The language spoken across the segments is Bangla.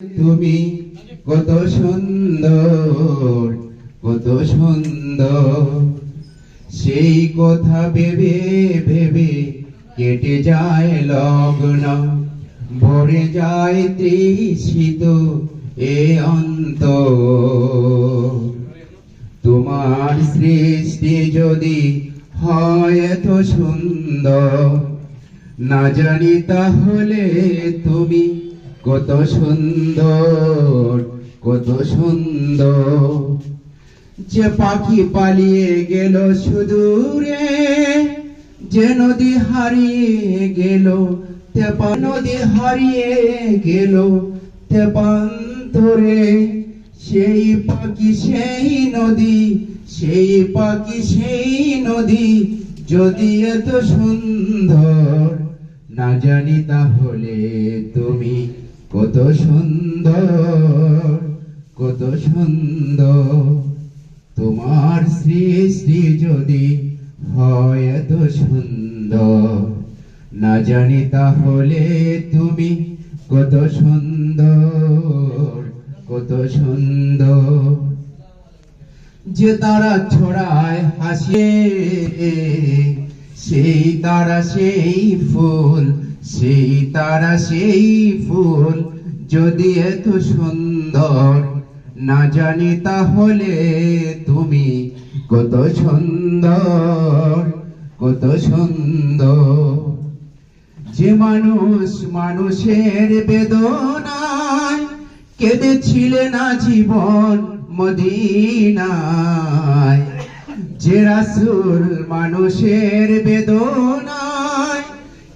তুমি কত সুন্দর কত সুন্দর। সেই কথা ভেবে ভেবে কেটে যায় লগ্ন, ভরে যায় তৃষিত এ অন্ত তোমার সৃষ্টি যদি হয় এত সুন্দর, না জানি তাহলে তুমি কত সুন্দর কত সুন্দর। যে পাখি পালিয়ে গেল সুদূরে, যে নদী হারিয়ে গেল তেপা, নদী হারিয়ে গেল তেপান্তরে। সেই পাখি, সেই নদী, সেই পাখি, সেই নদী যদি এত সুন্দর, না জানি তাহলে তুমি কত সুন্দর কত সুন্দর। তোমার সৃষ্টি যদি হয় এত সুন্দর, না জানি তাহলে তুমি কত সুন্দর কত সুন্দর। যে তারা ছড়ায় হাসে, সেই তারা সেই ফুল, সেই তারা সেই ফুল যদি এত সুন্দর না জানি তাহলে তুমি কত সুন্দর কত সুন্দর। যে মানুষ মানুষের বেদনায় কেঁদেছিলে না জীবন মদিনায়। যে রাসুল মানুষের বেদনায়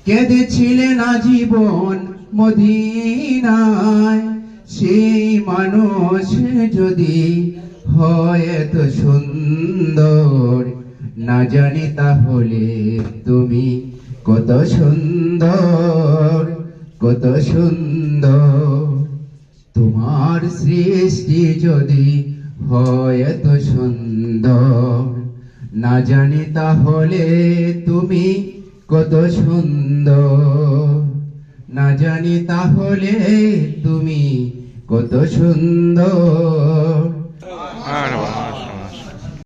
কেঁদেছিলে না জীবন মদিনায়? সেই মানুষ যদি হয় এত সুন্দর, না জানি তাহলে তুমি কত সুন্দর কত সুন্দর। তোমার সৃষ্টি যদি হয় এত সুন্দর, না জানি তাহলে তুমি কত সুন্দর না জানি তাহলে তুমি কত সুন্দর।